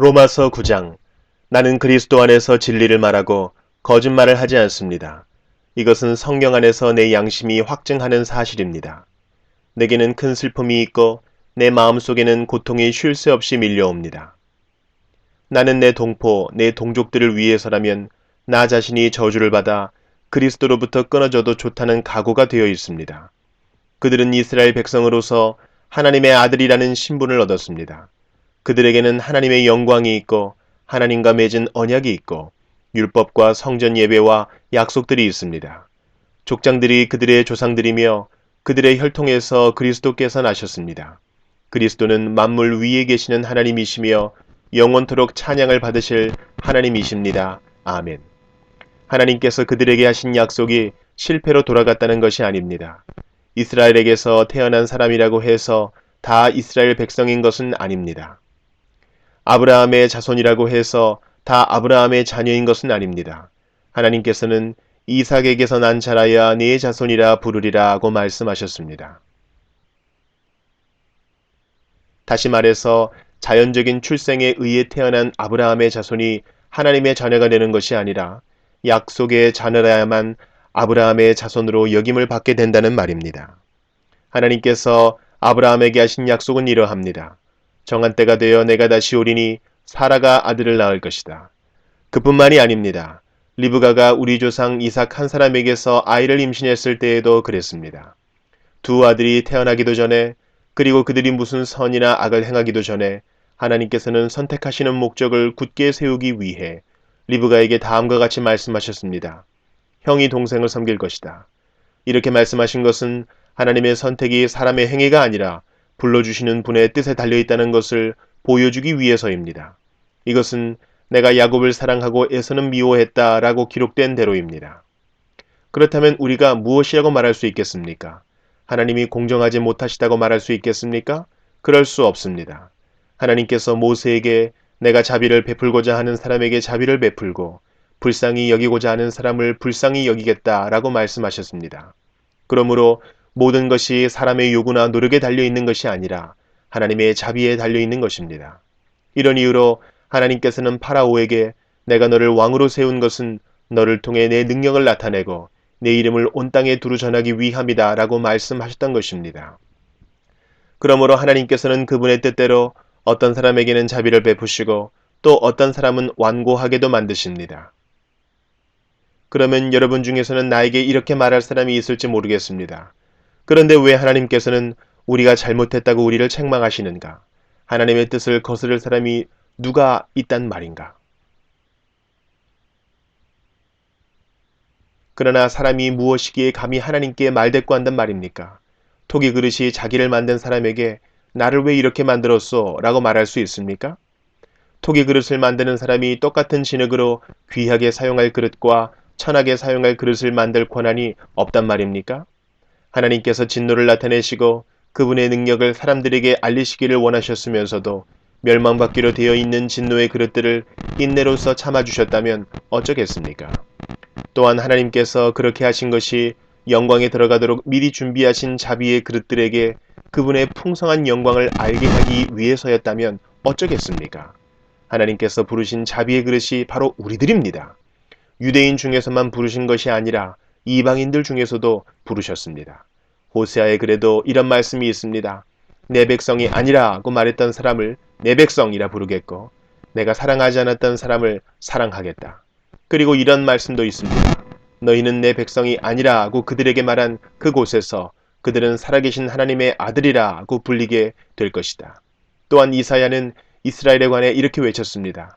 로마서 9장 나는 그리스도 안에서 진리를 말하고 거짓말을 하지 않습니다. 이것은 성령 안에서 내 양심이 확증하는 사실입니다. 내게는 큰 슬픔이 있고 내 마음속에는 고통이 쉴 새 없이 밀려옵니다. 나는 내 동포, 내 동족들을 위해서라면 나 자신이 저주를 받아 그리스도로부터 끊어져도 좋다는 각오가 되어 있습니다. 그들은 이스라엘 백성으로서 하나님의 아들이라는 신분을 얻었습니다. 그들에게는 하나님의 영광이 있고 하나님과 맺은 언약이 있고 율법과 성전 예배와 약속들이 있습니다. 족장들이 그들의 조상들이며 그들의 혈통에서 그리스도께서 나셨습니다. 그리스도는 만물 위에 계시는 하나님이시며 영원토록 찬양을 받으실 하나님이십니다. 아멘. 하나님께서 그들에게 하신 약속이 실패로 돌아갔다는 것이 아닙니다. 이스라엘에게서 태어난 사람이라고 해서 다 이스라엘 백성인 것은 아닙니다. 아브라함의 자손이라고 해서 다 아브라함의 자녀인 것은 아닙니다. 하나님께서는 이삭에게서 난 자라야 네 자손이라 부르리라고 말씀하셨습니다. 다시 말해서 자연적인 출생에 의해 태어난 아브라함의 자손이 하나님의 자녀가 되는 것이 아니라 약속의 자녀라야만 아브라함의 자손으로 역임을 받게 된다는 말입니다. 하나님께서 아브라함에게 하신 약속은 이러합니다. 정한 때가 되어 내가 다시 오리니 사라가 아들을 낳을 것이다. 그뿐만이 아닙니다. 리브가가 우리 조상 이삭 한 사람에게서 아이를 임신했을 때에도 그랬습니다. 두 아들이 태어나기도 전에 그리고 그들이 무슨 선이나 악을 행하기도 전에 하나님께서는 선택하시는 목적을 굳게 세우기 위해 리브가에게 다음과 같이 말씀하셨습니다. 형이 동생을 섬길 것이다. 이렇게 말씀하신 것은 하나님의 선택이 사람의 행위가 아니라 불러주시는 분의 뜻에 달려있다는 것을 보여주기 위해서입니다. 이것은 내가 야곱을 사랑하고 에서는 미워했다 라고 기록된 대로입니다. 그렇다면 우리가 무엇이라고 말할 수 있겠습니까? 하나님이 공정하지 못하시다고 말할 수 있겠습니까? 그럴 수 없습니다. 하나님께서 모세에게 내가 자비를 베풀고자 하는 사람에게 자비를 베풀고 불쌍히 여기고자 하는 사람을 불쌍히 여기겠다 라고 말씀하셨습니다. 그러므로 모든 것이 사람의 요구나 노력에 달려 있는 것이 아니라 하나님의 자비에 달려 있는 것입니다. 이런 이유로 하나님께서는 파라오에게 내가 너를 왕으로 세운 것은 너를 통해 내 능력을 나타내고 내 이름을 온 땅에 두루 전하기 위함이다 라고 말씀하셨던 것입니다. 그러므로 하나님께서는 그분의 뜻대로 어떤 사람에게는 자비를 베푸시고 또 어떤 사람은 완고하게도 만드십니다. 그러면 여러분 중에서는 나에게 이렇게 말할 사람이 있을지 모르겠습니다. 그런데 왜 하나님께서는 우리가 잘못했다고 우리를 책망하시는가? 하나님의 뜻을 거스를 사람이 누가 있단 말인가? 그러나 사람이 무엇이기에 감히 하나님께 말대꾸한단 말입니까? 토기 그릇이 자기를 만든 사람에게 나를 왜 이렇게 만들었소? 라고 말할 수 있습니까? 토기 그릇을 만드는 사람이 똑같은 진흙으로 귀하게 사용할 그릇과 천하게 사용할 그릇을 만들 권한이 없단 말입니까? 하나님께서 진노를 나타내시고 그분의 능력을 사람들에게 알리시기를 원하셨으면서도 멸망받기로 되어 있는 진노의 그릇들을 인내로서 참아주셨다면 어쩌겠습니까? 또한 하나님께서 그렇게 하신 것이 영광에 들어가도록 미리 준비하신 자비의 그릇들에게 그분의 풍성한 영광을 알게 하기 위해서였다면 어쩌겠습니까? 하나님께서 부르신 자비의 그릇이 바로 우리들입니다. 유대인 중에서만 부르신 것이 아니라 이방인들 중에서도 부르셨습니다. 호세아의 글에도 이런 말씀이 있습니다. 내 백성이 아니라고 말했던 사람을 내 백성이라 부르겠고 내가 사랑하지 않았던 사람을 사랑하겠다. 그리고 이런 말씀도 있습니다. 너희는 내 백성이 아니라고 그들에게 말한 그곳에서 그들은 살아계신 하나님의 아들이라고 불리게 될 것이다. 또한 이사야는 이스라엘에 관해 이렇게 외쳤습니다.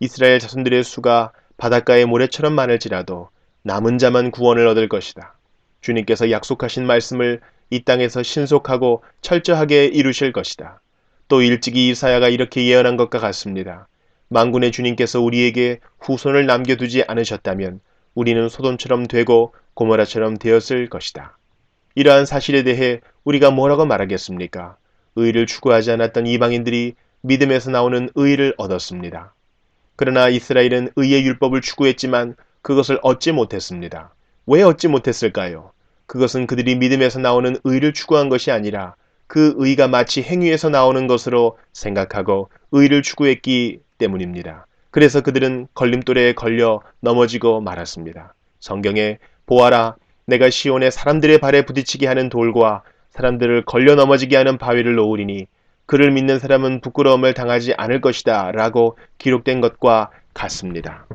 이스라엘 자손들의 수가 바닷가의 모래처럼 많을지라도 남은 자만 구원을 얻을 것이다. 주님께서 약속하신 말씀을 이 땅에서 신속하고 철저하게 이루실 것이다. 또 일찍이 이사야가 이렇게 예언한 것과 같습니다. 망군의 주님께서 우리에게 후손을 남겨두지 않으셨다면 우리는 소돔처럼 되고 고모라처럼 되었을 것이다. 이러한 사실에 대해 우리가 뭐라고 말하겠습니까? 의를 추구하지 않았던 이방인들이 믿음에서 나오는 의를 얻었습니다. 그러나 이스라엘은 의의 율법을 추구했지만 그것을 얻지 못했습니다. 왜 얻지 못했을까요? 그것은 그들이 믿음에서 나오는 의를 추구한 것이 아니라 그 의가 마치 행위에서 나오는 것으로 생각하고 의를 추구했기 때문입니다. 그래서 그들은 걸림돌에 걸려 넘어지고 말았습니다. 성경에 보아라 내가 시온의 사람들의 발에 부딪히게 하는 돌과 사람들을 걸려 넘어지게 하는 바위를 놓으리니 그를 믿는 사람은 부끄러움을 당하지 않을 것이다 라고 기록된 것과 같습니다.